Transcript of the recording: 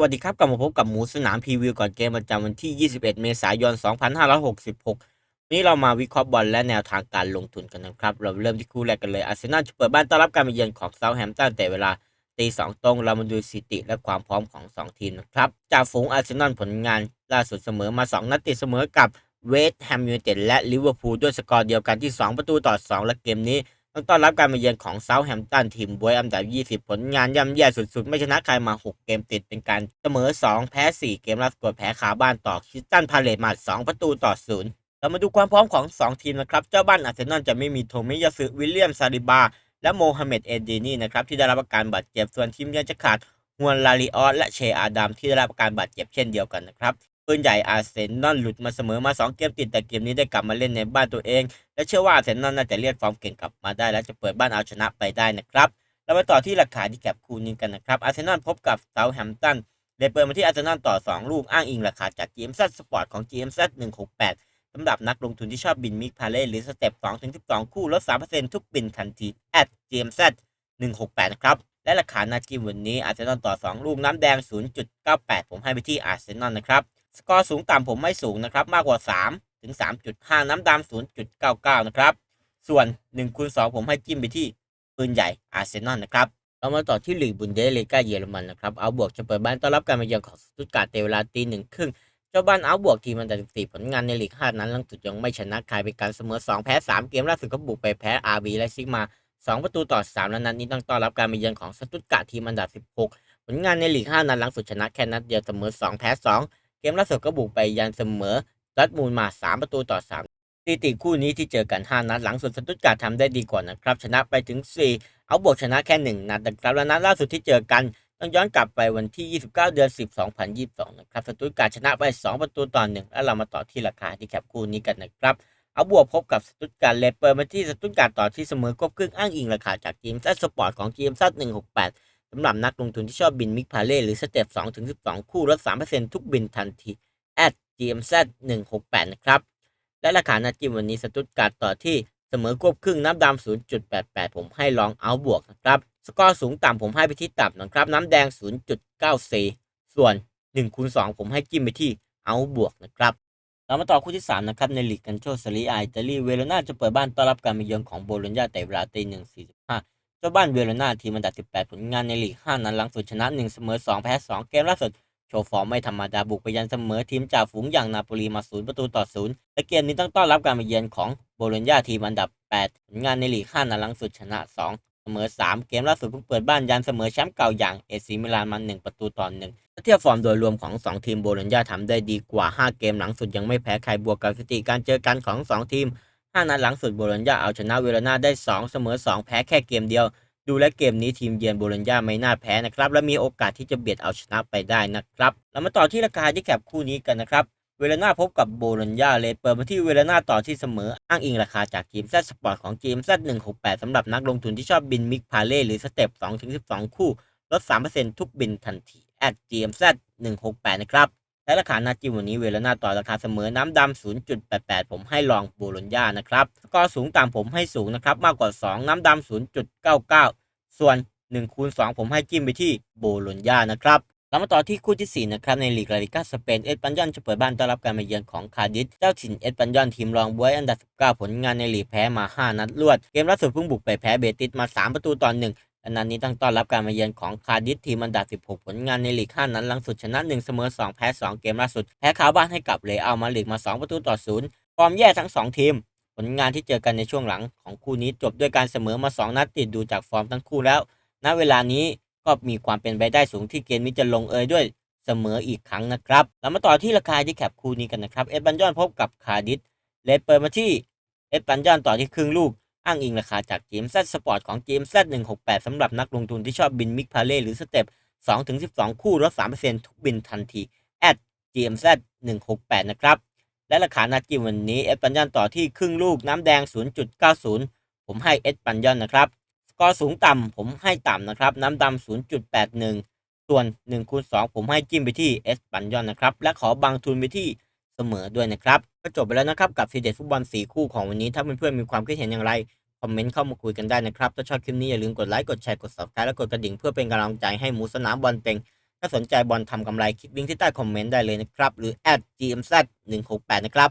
วัสดีครับกลับมาพบกับหมูสนามพรีวิวก่อนเกมประจำวันที่ 21 เมษายน 2566 นี้เรามาวิเคราะห์บอลและแนวทางการลงทุนกันนะครับ เราเริ่มที่คู่แรกกันเลยอาร์เซนอลจะเปิดบ้านต้อนรับการมาเยือนของเซาแฮมป์ตันแต่เวลาตีสองตรงเรามาดูสถิติและความพร้อมของ 2 ทีมนะครับจากฝูงอาร์เซนอลผลงานล่าสุดเสมอมา 2 นัดติดเสมอกับเวสต์แฮมยูไนเต็ดและลิเวอร์พูลด้วยสกอร์เดียวกันที่ 2 ประตูต่อ 2 และเกมนี้ ต้องต้อนรับการมาเยือนของเซาท์แฮมป์ตันทีมบวยอันดับ 20 ผลงานย่ำแย่สุดๆ ไม่ชนะใครมา 6 เกมติดเป็นการเสมอ 2 แพ้ 4 เกมล่าสุดแพ้ขาบ้านต่อคิสตันพาเลตมา2ประตูต่อ0เรามาดูความพร้อมของ 2 ทีมนะครับ เจ้าบ้านอาร์เซนอลจะไม่มีโทมิยาสึวิลเลียมซาลิบา และโมฮัมเหม็ดเอดีนี่นะครับที่ได้รับอาการบาดเจ็บส่วนทีมเยือนจะขาดฮวนลาลิออสและเชอาดามที่ได้รับอาการบาดเจ็บเช่นเดียวกันนะครับ ปืนใหญ่อาร์เซนอลหลุดมาเสมอมา 2 เกมติดแต่เกมนี้ได้กลับมาเล่นในบ้านตัวเอง และเชื่อว่าอาร์เซนอลน่าจะเรียกฟอร์มเก่งกลับมาได้ และจะเปิดบ้านเอาชนะไปได้นะครับเราไปต่อที่ราคาที่แคปคูนี้กันนะครับอาร์เซนอลพบกับเซาแฮมป์ตันได้เปิดมาที่อาร์เซนอลต่อ 2 ลูกอ้างอิงราคาจาก GMZ Sport ของ GMZ 168สำหรับนักลงทุนที่ชอบบินมิกพาเล่หรือสเต็ป2ถึง12 คู่ลด3%ทุกบินทันที at GMZ 168นะครับและราคานาทีวันนี้อาร์เซนอลต่อ 2 ลูกน้ำแดง 0.98 ผมให้ไปที่อาร์เซนอลนะครับ สกอร์สูงต่ำผมไม่สูงนะครับ มากกว่า 3 ถึง 3.5 น้ำดำ0.99 นะครับ ส่วน1คูณ2ผมให้จิ้มไปที่ปืนใหญ่อาร์เซนอลนะครับ เรามาต่อที่ลีกบุนเดสลีกาเยอรมันนะครับ เอาบวกจะเปิดบ้านต้อนรับการมาเยือนของสตุตการ์ดในเวลาตีหนึ่งครึ่งเจ้าบ้านเอาบวกทีมอันดับ14ผลงานในลีก5นั้นหลังสุดยังไม่ชนะใครเป็นการเสมอ 2 แพ้ 3 เกมล่าสุดก็บุกไปแพ้อาร์บีและซิกมา2 ประตูต่อ 3 และนัดนี้ต้องต้อนรับการมาเยือนของสตุตการ์ดทีมอันดับ16 ผลงานในลีก5นัดหลังสุดชนะแค่นัดเดียวเสมอ 2 แพ้ 2 เกมล่าสุดก็บุกไปยันเสมอดัตมูลมา 3 ประตูต่อ3สถิติคู่นี้ที่เจอกัน 5 นัดหลังสุดสตุตการ์ทำได้ดีกว่านะครับ ชนะไปถึง 4 เอาบวกชนะแค่ 1 นัดนะครับและนัดล่าสุดที่เจอกันต้องย้อนกลับไปวันที่ 29 เดือน 10 2022 นะครับสตุตการ์ชนะไป 2 ประตูต่อ1แล้วเรามาต่อที่ราคาที่แคปคู่นี้กันนะครับเอาบวกพบกับสตุตการ์เลเปิดมาที่สตุตการ์ต่อที่เสมอควบครึ่งอ้างอิงราคาจากทีมซัสสปอร์ตของทีมซัส168 สำหรับนักลงทุนที่ชอบบินมิกพาเล่หรือสเต็ป2ถึง12 คู่ลด3%ทุกบินทันที at GMZ 168นะครับ และราคาหน้าจิ้มวันนี้สตุตการ์ดต่อที่เสมอควบครึ่งน้ำดำ 0.88 ผมให้ลองเอาบวกนะครับ สกอร์สูงต่ำผมให้ไปที่ต่ำนะครับ น้ำแดง 0.94 ส่วน1คูณ2ผมให้จิ้มไปที่เอาบวกนะครับ เรามาต่อคู่ที่ 3 นะครับ ในลีกกันโชซารีไออิตาลี เวโรนาจะเปิดบ้านต้อนรับการมาเยือนของโบโลญญาแต่เวลาตี1.45 เจ้าบ้านเวโรนาทีมอันดับ 18 ผลงานในลีก 5 นัดหลังสุดชนะ 1 เสมอ 2 แพ้ 2 เกมล่าสุด โชว์ฟอร์มไม่ธรรมดาบุกไปยันเสมอทีมจ่าฝูงอย่างนาโปลีมา 0 ประตูต่อ 0 และเกมนี้ต้องต้อนรับการมาเยือนของโบโลญญาทีมอันดับ 8 ผลงานในลีก 5 นัดหลังสุดชนะ 2เสมอ 3 เกมล่าสุดเพิ่งเปิดบ้านยันเสมอแชมป์เก่าอย่างเอซีมิลานมา1ประตูต่อ1ถ้าเทียบฟอร์มโดยรวมของ 2 ทีมโบโลญญาทำได้ดีกว่า 5 เกมหลังสุดยังไม่แพ้ใครบวกกับสถิติการเจอกันของ 2 ทีม 5 นัดหลังสุดโบโลญญาเอาชนะเวโรนาได้ 2 เสมอ 2 แพ้แค่เกมเดียว ดูและเกมนี้ทีมเยือนโบโลญญาไม่น่าแพ้นะครับ และมีโอกาสที่จะเบียดเอาชนะไปได้นะครับ เรามาต่อที่ราคาที่แคบคู่นี้กันนะครับเวลนาพบกับโบโลญญาเลดเปิดมาที่เวลนาต่อที่เสมอ อ้างอิงราคาจากทีมแซสปอร์ตของทีมแซ168สำหรับนักลงทุนที่ชอบบินมิกพาเล่หรือสเต็ป2ถึง12คู่ ลด3%ทุกบินทันที at GMZ 168นะครับ และราคาหน้าจิ้มวันนี้เวลนาต่อราคาเสมอน้ำดำ 0.88 ผมให้ลองโบโลญญานะครับกอร์สูงตามผมให้สูงนะครับ มากกว่า 2 น้ำดำ 0.99 ส่วน1คูณ2ผมให้จิ้มไปที่โบโลญญานะครับเรามาต่อที่คู่ที่ 4 นะครับ ในลีกลาลิกาสเปนเอสปันยอนจะเปิดบ้านต้อนรับการมาเยือนของคาดิสเจ้าถิ่นเอสปันยอนทีมรองบวยอันดับ 19 ผลงานในลีกแพ้มา 5 นัดรวด เกมล่าสุดเพิ่งบุกไปแพ้เบติสมา 3 ประตูต่อ1 และนัดนี้ต้องต้อนรับการมาเยือนของคาดิสทีมอันดับ 16 ผลงานในลีก5นัดหลังสุดชนะ 1 เสมอ 2 แพ้ 2 เกมล่าสุด แพ้คาบ้านให้กับเรอัลมาดริดมา 2 ประตูต่อ0ฟอร์มแย่ทั้ง 2 ทีม ผลงานที่เจอกันในช่วงหลังของคู่นี้จบด้วยการเสมอมา 2 นัดติดดูจากฟอร์มทั้งคู่แล้ว ณ เวลานี้ก็มีความเป็นไปได้สูงที่เกมนี้จะลงเอยด้วยเสมออีกครั้งนะครับเรามาต่อที่ราคาที่แคปคู่นี้กันนะครับ เอสปันยอนพบกับคาดิสเลดเปิดมาที่เอสปันยอนต่อที่ครึ่งลูก อ้างอิงราคาจากเกม Z Sport ของเกม Z 168สำหรับนักลงทุนที่ชอบบินมิกพาเล่หรือสเต็ป2ถึง12 คู่ลด3%ทุกบินทันที at GMZ 168 นะครับ และราคาหนาจิมวันนี้เอสปันยอนต่อที่ครึ่งลูกน้ำแดง 0.90 ผมให้เอสปันยอนนะครับสกอร์สูงต่ำผมให้ต่ำนะครับ น้ำดำ0.81 ส่วน1คูณ2ผมให้จิ้มไปที่เอสปันยอนนะครับ และขอบางทุนไปที่เสมอด้วยนะครับ ก็จบไปแล้วนะครับกับซีเด็ดฟุตบอล4คู่ของวันนี้ ถ้าเพื่อนๆมีความคิดเห็นอย่างไร คอมเมนต์เข้ามาคุยกันได้นะครับ ถ้าชอบคลิปนี้อย่าลืมกดไลค์กดแชร์กด subscribe และกดกระดิ่งเพื่อเป็นกำลังใจให้หมูสนามบอลเต็งถ้าสนใจบอลทำกำไรคลิกลิงก์ที่ใต้คอมเมนต์ได้เลยนะครับ หรือ @gmz168 นะครับ